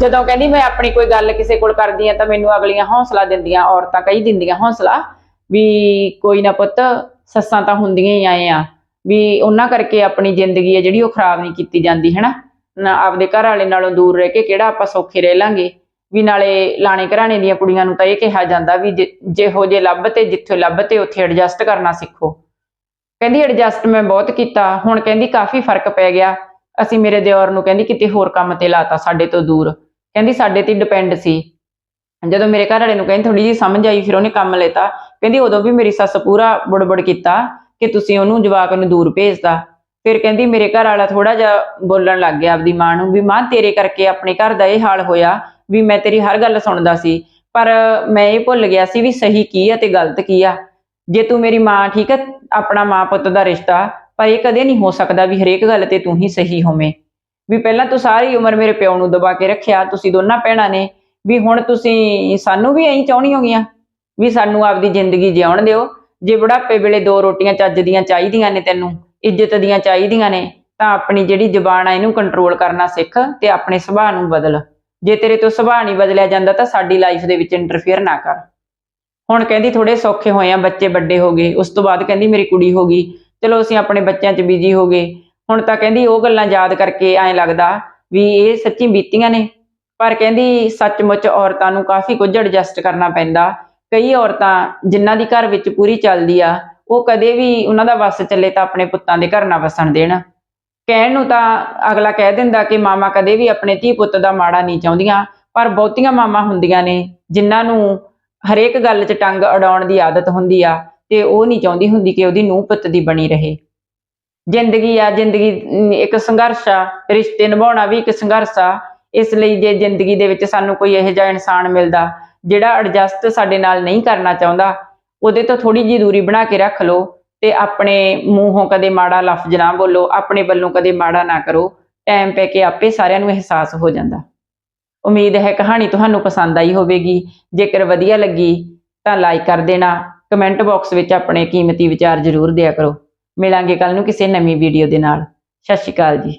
ਜਦੋਂ ਕਹਿੰਦੀ ਮੈਂ ਆਪਣੀ ਕੋਈ ਗੱਲ ਕਿਸੇ ਕੋਲ ਕਰਦੀ ਆ, ਤਾਂ ਮੈਨੂੰ ਅਗਲੀਆਂ ਹੌਸਲਾ ਦਿੰਦੀਆਂ, ਔਰਤਾਂ ਕਈ ਦਿੰਦੀਆਂ ਹੌਸਲਾ ਵੀ ਕੋਈ ਨਾ ਪੁੱਤ, ਸੱਸਾਂ ਤਾਂ ਹੁੰਦੀਆਂ ਹੀ ਆਏ ਆ। ਵੀ ਉਹਨਾਂ ਕਰਕੇ ਆਪਣੀ ਜ਼ਿੰਦਗੀ ਆ ਜਿਹੜੀ ਉਹ ਖਰਾਬ ਨਹੀਂ ਕੀਤੀ ਜਾਂਦੀ, ਹੈਨਾ? ਨਾ ਆਪਦੇ ਘਰ ਵਾਲੇ ਨਾਲੋਂ ਦੂਰ ਰਹਿ ਕੇ ਕਿਹੜਾ ਆਪਾਂ ਸੌਖੇ ਰਹਿ ਲਾਂਗੇ? ਵੀ ਨਾਲੇ ਲਾਣੇ ਘਰਾਣੇ ਦੀਆਂ ਕੁੜੀਆਂ ਨੂੰ ਤਾਂ ਇਹ ਕਿਹਾ ਜਾਂਦਾ ਵੀ ਜਿਹੋ ਜੇ ਲੱਭ ਤੇ ਜਿੱਥੇ ਲੱਭ ਤੇ ਉੱਥੇ ਐਡਜਸਟ ਕਰਨਾ ਸਿੱਖੋ। ਕਹਿੰਦੀ ਐਡਜਸਟ ਮੈਂ ਬਹੁਤ ਕੀਤਾ, ਹੁਣ ਕਹਿੰਦੀ ਕਾਫੀ ਫ਼ਰਕ ਪੈ ਗਿਆ। ਅਸੀਂ ਮੇਰੇ ਦਿਓਰ ਨੂੰ ਕਹਿੰਦੀ ਕਿਤੇ ਹੋਰ ਕੰਮ ਤੇ ਲਾਤਾ ਸਾਡੇ ਤੋਂ ਦੂਰ। ਕਹਿੰਦੀ ਸਾਡੇ ਤੇ ਡਿਪੈਂਡ ਸੀ। ਜਦੋਂ ਮੇਰੇ ਘਰ ਵਾਲੇ ਨੂੰ ਕਹਿੰਦੀ ਥੋੜੀ ਜਿਹੀ ਸਮਝ ਆਈ, ਫਿਰ ਉਹਨੇ ਕੰਮ ਲੈਤਾ। ਕਹਿੰਦੀ ਉਦੋਂ ਵੀ ਮੇਰੀ ਸੱਸ ਪੂਰਾ ਬੁੜਬੁੜ ਕੀਤਾ ਕਿ ਤੁਸੀਂ ਉਹਨੂੰ ਜਵਾਕ ਨੂੰ ਦੂਰ ਭੇਜਦਾ ਫਿਰ ਕਹਿੰਦੀ ਮੇਰੇ ਘਰ ਵਾਲਾ ਥੋੜਾ ਜਿਹਾ ਬੋਲਣ ਲੱਗ ਗਿਆ ਆਪਦੀ ਮਾਂ ਨੂੰ ਵੀ, ਮਾਂ, ਤੇਰੇ ਕਰਕੇ ਆਪਣੇ ਘਰ ਦਾ ਇਹ ਹਾਲ ਹੋਇਆ। ਵੀ ਮੈਂ ਤੇਰੀ ਹਰ ਗੱਲ ਸੁਣਦਾ ਸੀ। ਪਰ ਮੈਂ ਇਹ ਭੁੱਲ ਗਿਆ ਸੀ ਵੀ ਸਹੀ ਕੀ ਆ ਤੇ ਗਲਤ ਕੀ ਆ। ਜੇ ਤੂੰ ਮੇਰੀ ਮਾਂ, ਠੀਕ ਹੈ ਆਪਣਾ ਮਾਂ ਪੁੱਤ ਦਾ ਰਿਸ਼ਤਾ, ਪਰ ਇਹ ਕਦੇ ਨਹੀਂ ਹੋ ਸਕਦਾ ਵੀ ਹਰੇਕ ਗੱਲ ਤੇ ਤੂੰ ਹੀ ਸਹੀ ਹੋਵੇਂ। ਵੀ ਪਹਿਲਾਂ ਤੂੰ ਸਾਰੀ ਉਮਰ ਮੇਰੇ ਪਿਓ ਨੂੰ ਦਬਾ ਕੇ ਰੱਖਿਆ, ਤੁਸੀਂ ਦੋਨਾਂ ਭੈਣਾਂ ਨੇ, ਵੀ ਹੁਣ ਤੁਸੀਂ ਸਾਨੂੰ ਵੀ ਐਂ ਚਾਹਣੀ ਹੋਗੀਆਂ? ਵੀ ਸਾਨੂੰ ਆਪਦੀ ਜ਼ਿੰਦਗੀ ਜਿਉਣ ਦਿਓ। ਜੇ ਬੁਢਾਪੇ ਵੇਲੇ ਦੋ ਰੋਟੀਆਂ ਚੱਜ ਦੀਆਂ ਚਾਹੀਦੀਆਂ ਨੇ ਤੈਨੂੰ, ਇੱਜ਼ਤ ਦੀਆਂ ਚਾਹੀਦੀਆਂ ਨੇ, ਤਾਂ ਆਪਣੀ ਜਿਹੜੀ ਜ਼ੁਬਾਨ ਆ ਇਹਨੂੰ ਕੰਟਰੋਲ ਕਰਨਾ ਸਿੱਖ ਤੇ ਆਪਣੇ ਸੁਭਾਅ ਨੂੰ ਬਦਲ। ਜੇ ਤੇਰੇ ਤੋਂ ਸੁਭਾਅ ਨਹੀਂ ਬਦਲਿਆ ਜਾਂਦਾ ਤਾਂ ਸਾਡੀ ਲਾਈਫ ਦੇ ਵਿੱਚ ਇੰਟਰਫੇਅਰ ਨਾ ਕਰ। ਹੁਣ ਕਹਿੰਦੀ ਥੋੜੇ ਸੌਖੇ ਹੋਏ ਆ, ਬੱਚੇ ਵੱਡੇ ਹੋ ਗਏ, ਉਸ ਤੋਂ ਬਾਅਦ ਕਹਿੰਦੀ ਮੇਰੀ ਕੁੜੀ ਹੋ ਗਈ, ਚਲੋ ਅਸੀਂ ਆਪਣੇ ਬੱਚਿਆਂ 'ਚ ਬਿਜ਼ੀ ਹੋ ਗਏ। ਹੁਣ ਤਾਂ ਕਹਿੰਦੀ ਉਹ ਗੱਲਾਂ ਯਾਦ ਕਰਕੇ ਐਂ ਲੱਗਦਾ ਵੀ ਇਹ ਸੱਚੀ ਬੀਤੀਆਂ ਨੇ। ਪਰ ਕਹਿੰਦੀ ਸੱਚਮੁੱਚ ਔਰਤਾਂ ਨੂੰ ਕਾਫੀ ਕੁਝ ਐਡਜਸਟ ਕਰਨਾ ਪੈਂਦਾ। ਕਈ ਔਰਤਾਂ ਜਿਨ੍ਹਾਂ ਦੀ ਘਰ ਵਿੱਚ ਪੂਰੀ ਚੱਲਦੀ ਆ, ਉਹ ਕਦੇ ਵੀ ਉਹਨਾਂ ਦਾ ਵਸ ਚੱਲੇ ਤਾਂ ਆਪਣੇ ਪੁੱਤਾਂ ਦੇ ਘਰ ਨਾ ਵਸਣ ਦੇਣ। ਕਹਿਣ ਨੂੰ ਤਾਂ ਅਗਲਾ ਕਹਿ ਦਿੰਦਾ ਕਿ ਮਾਮਾ ਕਦੇ ਵੀ ਆਪਣੇ ਧੀ ਪੁੱਤ ਦਾ ਮਾੜਾ ਨਹੀਂ ਚਾਹੁੰਦੀਆਂ, ਪਰ ਬਹੁਤੀਆਂ ਮਾਮਾ ਹੁੰਦੀਆਂ ਨੇ, ਜਿਨ੍ਹਾਂ ਨੂੰ ਹਰੇਕ ਗੱਲ 'ਚ ਟੰਗ ਅਡਾਉਣ ਦੀ ਆਦਤ ਹੁੰਦੀ ਆ, ਤੇ ਉਹ ਨਹੀਂ ਚਾਹੁੰਦੀ ਹੁੰਦੀ ਕਿ ਉਹਦੀ ਨੂੰਹ ਪੁੱਤ ਦੀ ਬਣੀ ਰਹੇ। ਜ਼ਿੰਦਗੀ ਆ, ਜ਼ਿੰਦਗੀ ਇੱਕ ਸੰਘਰਸ਼ ਆ, ਰਿਸ਼ਤੇ ਨਿਭਾਉਣਾ ਵੀ ਇੱਕ ਸੰਘਰਸ਼ ਆ, ਇਸ ਲਈ ਜੇ ਜ਼ਿੰਦਗੀ ਦੇ ਵਿੱਚ ਸਾਨੂੰ ਕੋਈ ਇਹੋ ਜਿਹਾ ਇਨਸਾਨ ਮਿਲਦਾ, ਜਿਹੜਾ ਐਡਜਸਟ ਸਾਡੇ ਨਾਲ ਨਹੀਂ ਕਰਨਾ ਚਾਹੁੰਦਾ, ਉਹਦੇ ਤੋਂ ਥੋੜੀ ਜਿਹੀ ਦੂਰੀ ਬਣਾ ਕੇ ਰੱਖ ਲਓ ਤੇ ਆਪਣੇ ਮੂੰਹੋਂ ਕਦੇ ਮਾੜਾ ਲਫ਼ਜ਼ ਨਾ ਬੋਲੋ, ਆਪਣੇ ਵੱਲੋਂ ਕਦੇ ਮਾੜਾ ਨਾ ਕਰੋ ਟਾਈਮ ਪੈ ਕੇ ਆਪੇ ਸਾਰਿਆਂ ਨੂੰ ਅਹਿਸਾਸ ਹੋ ਜਾਂਦਾ। ਉਮੀਦ ਹੈ ਕਹਾਣੀ ਤੁਹਾਨੂੰ ਪਸੰਦ ਆਈ ਹੋਵੇਗੀ। ਜੇਕਰ ਵਧੀਆ ਲੱਗੀ ਤਾਂ ਲਾਈਕ ਕਰ ਦੇਣਾ। ਕਮੈਂਟ ਬਾਕਸ ਵਿੱਚ ਆਪਣੇ ਕੀਮਤੀ ਵਿਚਾਰ ਜ਼ਰੂਰ ਦਿਆ ਕਰੋ। ਮਿਲਾਂਗੇ ਕੱਲ ਨੂੰ ਕਿਸੇ ਨਵੀਂ ਵੀਡੀਓ ਦੇ ਨਾਲ। ਸਤਿ ਸ਼੍ਰੀ ਅਕਾਲ ਜੀ।